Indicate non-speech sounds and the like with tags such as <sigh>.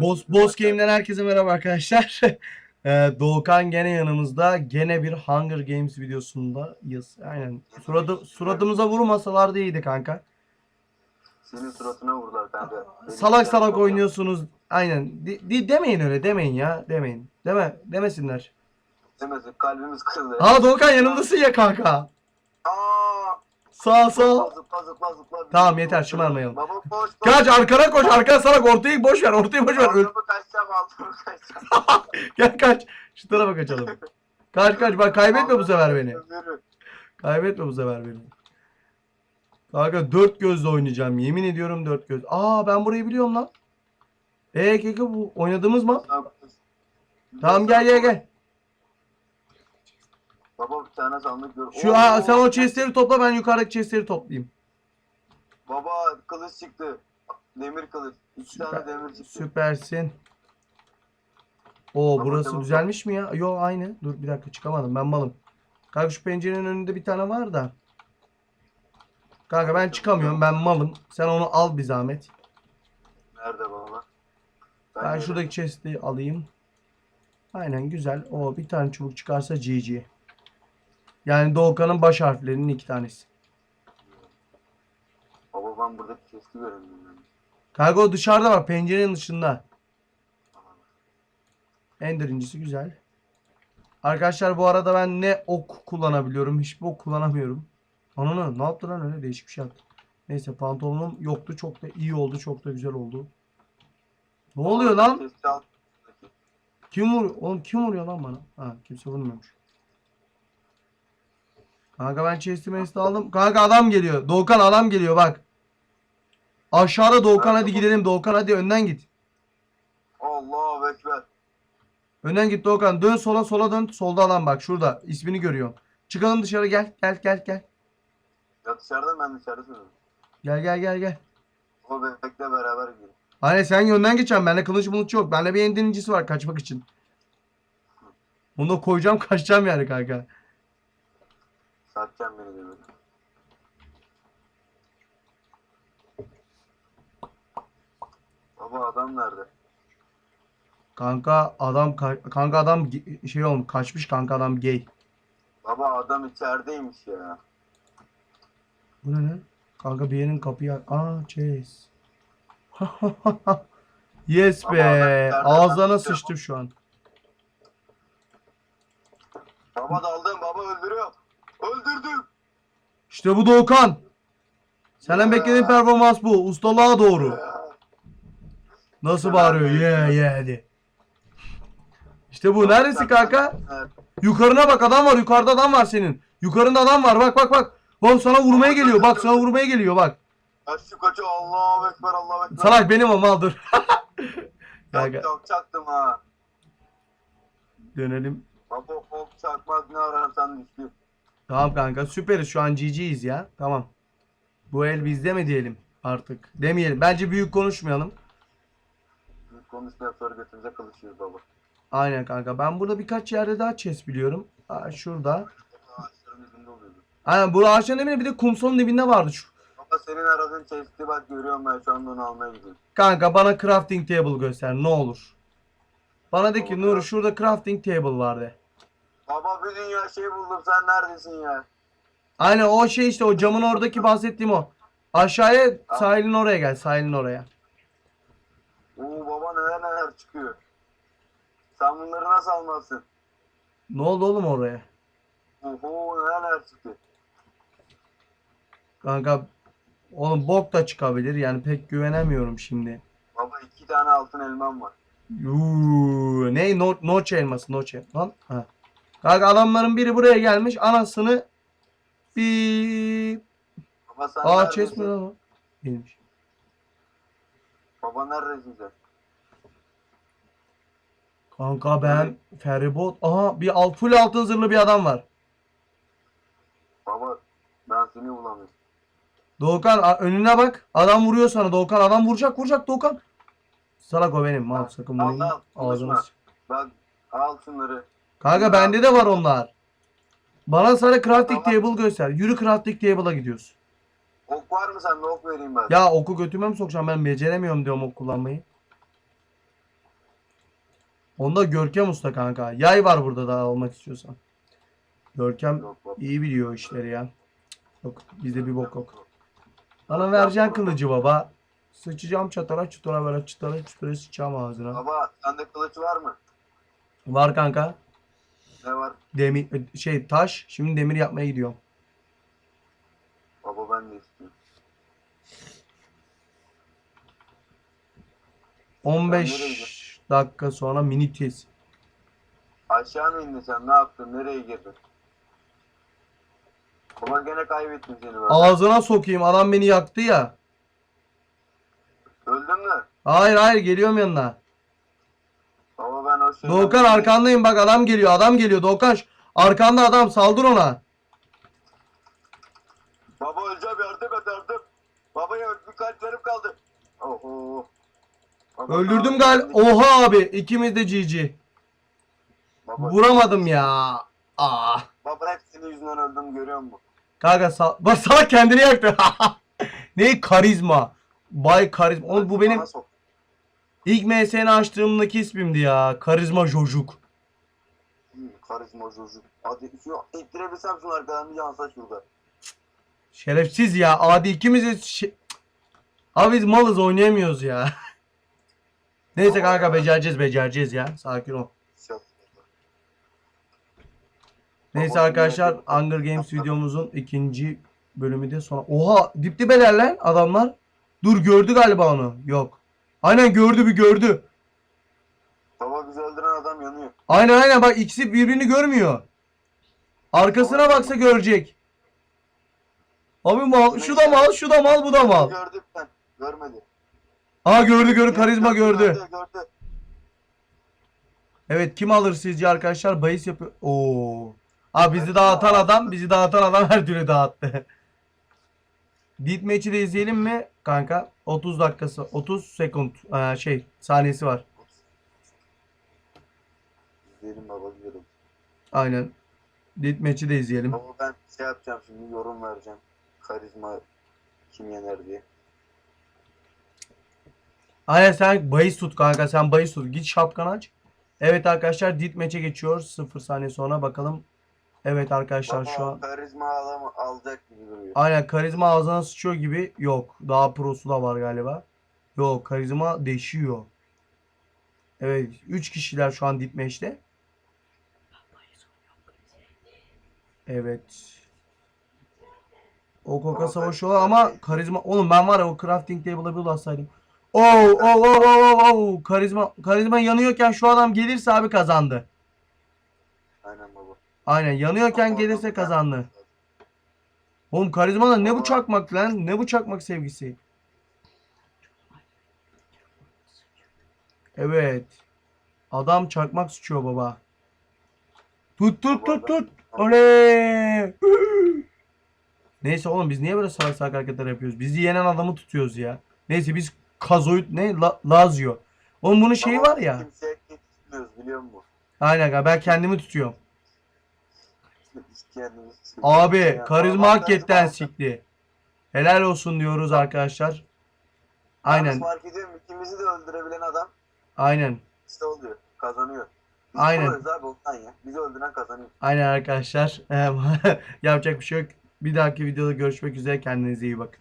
Boss, Boss Game'den herkese merhaba arkadaşlar. <laughs> Ee, Doğukan gene yanımızda. Gene bir Hunger Games videosundayız. Aynen. Suradı, suratımıza vurmasalar da iyiydi kanka. Senin suratına vurdular kanka. Benim Salak salak oynuyorsunuz. Aynen. De- de- demeyin öyle demeyin ya. Demeyin. Deme, demesinler. Demesin kalbimiz kırıldı. Aa Doğukan yanımdasın ya kanka. Aa! Sağ sağ. Zıpla zıpla zıpla. Tamam, yeter, şımarmayalım. Baba koş. Kaç arkana koş. Arkana salak ortayı boş ver. Ortayı boş ver. Öl- Altımı kaçacağım altımı kaçacağım. <laughs> Gel kaç. Şu tarafa kaçalım. Kaç kaç. Bak kaybetme bu sefer beni. Kaybetme bu sefer beni. Kanka dört gözle oynayacağım. Yemin ediyorum dört göz. Aa ben burayı biliyorum lan. Eee keke bu oynadığımız mı? Tamam gel gel gel. Baba bir tane sandık gör. Şu Oo! aa, sen o chestleri topla ben yukarıdaki chestleri toplayayım. Baba kılıç çıktı. Demir kılıç. İki Süper. tane demir çıktı. Süpersin. Oo Tamam, burası tamam. düzelmiş mi ya? Yo aynı. Dur bir dakika çıkamadım ben malım. Kanka şu pencerenin önünde bir tane var da. Kanka ben çıkamıyorum ben malım. Sen onu al bir zahmet. Nerede baba? Ben görüyorum. şuradaki chest'i alayım. Aynen güzel. O bir tane çubuk çıkarsa GG. Yani Doğukan'ın baş harflerinin iki tanesi. Baba ben buradaki kesti göremedim. yani. Kanka o dışarıda bak pencerenin dışında. Ender incisi güzel. Arkadaşlar bu arada ben ne ok kullanabiliyorum hiçbir ok kullanamıyorum. Ananı ne yaptı lan öyle değişik bir şey yaptı. Neyse pantolonum yoktu çok da iyi oldu çok da güzel oldu. Ne oluyor lan? Kim vuruyor? Oğlum kim vuruyor lan bana? Ha kimse vurmuyormuş. Kanka ben chest'i mesti aldım. Kanka adam geliyor. Doğukan adam geliyor bak. Aşağıda Doğukan hadi gidelim. Doğukan hadi önden git. Allahu Ekber. Önden git Doğukan. Dön sola sola dön. Solda adam bak şurada. İsmini görüyorum. Çıkalım dışarı gel. Gel gel gel. Ya dışarıda ben dışarı sürüyorum. Gel gel gel gel. O bekle beraber gidelim. Hani sen yönden geçeceksin. Bende kılıç mılıç yok. Bende bir endirincisi var kaçmak için. Bunu da koyacağım <laughs> kaçacağım yani kanka. Satacağım beni de böyle. Baba adam nerede? Kanka adam ka- kanka adam ge- şey olmuş kaçmış kanka adam gay. Baba adam içerideymiş ya. Bu ne lan? Kanka bir yerin kapıyı Aa Chase. <laughs> yes Ama be. adam içeride, Ağızlarına ben sıçtım şu an. Baba daldım baba öldürüyor. İşte bu Doğukan. Senden beklediğim performans bu. Ustalığa doğru. Nasıl bağırıyor? Ye ye de. İşte bu. Neresi kanka? Yukarına bak adam var. Yukarıda adam var senin. Yukarında adam var. Bak bak bak. Bak sana vurmaya geliyor. Bak sana vurmaya geliyor bak. Kaçtı kaçı Allahu Ekber Allahu Ekber. Salak benim o mal dur. Çok <laughs> Kanka çok çaktım ha. dönelim. Baba ok çakmaz ne ararsan düştü. Tamam kanka süperiz şu an GG'yiz ya. Tamam. Bu el bizde mi diyelim artık? Demeyelim. Bence büyük konuşmayalım. Biz konuşmaya sonra götümüze kılıçıyoruz baba. Aynen kanka. Ben burada birkaç yerde daha chest biliyorum. Aa, şurada. Ağaçların dibinde oluyordu. Aynen bu ağaçların dibinde bir de kumsalın dibinde vardı. Şu. Baba senin aradığın chest'i bak görüyorum ben şu anda onu almaya gidiyorum. Kanka bana crafting table göster ne olur. Bana de ki Nuri şurada crafting table vardı. Baba bir dünya şey buldum sen neredesin ya? Aynen o şey işte o camın oradaki bahsettiğim o. Aşağıya sahilin oraya gel sahilin oraya. Oo baba neler neler çıkıyor. Sen bunları nasıl almazsın? Ne oldu oğlum oraya? Oho neler neler çıktı. Kanka oğlum bok da çıkabilir yani pek güvenemiyorum şimdi. Baba iki tane altın elmam var. Yuu, ne no, noç elması noç el- lan ha. Kanka adamların biri buraya gelmiş anasını bir Baba sen Aa neredesin? mi lan o? Değilmiş. Baba neredesin sen? Kanka ben feribot aha bir alt, full altın zırhlı bir adam var. Baba ben seni bulamıyorum. Doğukan a- önüne bak. Adam vuruyor sana Doğukan. Adam vuracak vuracak Doğukan. Salak o benim. Mal sakın Al, bunu al, ağzını. konuşma. Bak al şunları. Kanka bende de var onlar. Bana sana crafting Tamam. table göster. Yürü crafting table'a gidiyoruz. Ok var mı sende ok vereyim ben. Ya oku götüme mi sokacağım ben beceremiyorum diyorum ok kullanmayı. Onda Görkem Usta kanka. Yay var burada da almak istiyorsan. Görkem Yok baba. iyi biliyor işleri ya. Yok bizde bir bok yok. Bana vereceksin kılıcı baba. Sıçacağım çatara çutara böyle çıtara çutara sıçacağım ağzına. Baba sende kılıç var mı? Var kanka. Ne var? Demir şey taş. Şimdi demir yapmaya gidiyorum. Baba ben de istiyorum. 15 dakika sonra mini test. Aşağı mı indin sen? Ne yaptın? Nereye girdin? Baba gene kaybettim seni ben. Ağzına sokayım. Adam beni yaktı ya. Öldün mü? Hayır hayır geliyorum yanına. Şeyden... Doğukan arkandayım bak adam geliyor. Adam geliyor Doğukan. Arkanda adam saldır ona. Baba öleceğim yardım et yardım. Babaya birkaç canım kaldı. Oho. Baba, Öldürdüm gal. Oha abi ikimiz de GG. Baba, Vuramadım ya. Aa. Baba hepsinin yüzünden öldüm görüyor musun? Kanka sal <laughs> bak salak kendini yaktı. <laughs> ne karizma. Bay karizma. Oğlum bu benim. İlk MSN açtığımdaki ismimdi ya. Karizma Jojuk. Karizma çocuk. Hadi şu ittirebilsem şunu arkadan bir yansa şurada. Şerefsiz ya. Adi ikimiz de şe- Abi biz malız oynayamıyoruz ya. <laughs> Neyse kanka becereceğiz becereceğiz ya. Sakin ol. Şak. Neyse arkadaşlar merak Hunger Games videomuzun ikinci bölümü de sonra. Oha dip dibeler lan adamlar. Dur gördü galiba onu. Yok. Aynen gördü bir gördü. Baba bizi öldüren adam yanıyor. Aynen aynen bak ikisi birbirini görmüyor. Arkasına baksa görecek. Abi mal şu da mal şu da mal bu da mal. Gördük ben. Görmedi. Aa gördü gördü karizma gördü. Gördü. Evet kim alır sizce arkadaşlar? Bahis yapıyor. Oo. Abi bizi dağıtan adam, bizi dağıtan adam her türlü dağıttı. Death match'i de izleyelim mi kanka? 30 dakikası, 30 sekund ee, şey saniyesi var. İzleyelim baba gidelim. Aynen. Death match'i de izleyelim. Baba ben şey yapacağım şimdi yorum vereceğim. Karizma kim yener diye. Aynen sen bahis tut kanka sen bahis tut. Git şapkanı aç. Evet arkadaşlar Death match'e geçiyoruz. 0 saniye sonra bakalım. Evet arkadaşlar Baba şu an. karizma adam alacak gibi duruyor. Aynen karizma ağzına sıçıyor gibi yok. Daha prosu da var galiba. Yok karizma deşiyor. Evet 3 kişiler şu an dipmeşte. Evet. O koka savaşıyorlar ama karizma oğlum ben var ya o crafting table'a bir ulaşsaydım. Oo oo oo oo oo oo karizma karizma yanıyorken şu adam gelirse abi kazandı. Aynen baba. Aynen yanıyorken gelirse kazandı. Oğlum karizma da ne bu çakmak lan? Ne bu çakmak sevgisi? Evet. Adam çakmak sıçıyor baba. Tut tut tut tut. Oley. Neyse oğlum biz niye böyle salak salak hareketler yapıyoruz? Bizi yenen adamı tutuyoruz ya. Neyse biz kazoid ne? La, Lazio. Oğlum bunun şeyi var ya. Kimseye gitmiyoruz biliyor musun? Aynen ben kendimi tutuyorum. Abi karizma adam hakikaten karizma- sikti. Helal olsun diyoruz arkadaşlar. Yalnız Aynen. Fark ediyorum ikimizi de öldürebilen adam Aynen. işte oluyor. Kazanıyor. Biz Aynen. proyuz abi ondan ya. Bizi öldüren kazanıyor. Aynen arkadaşlar. <laughs> Yapacak bir şey yok. Bir dahaki videoda görüşmek üzere. Kendinize iyi bakın.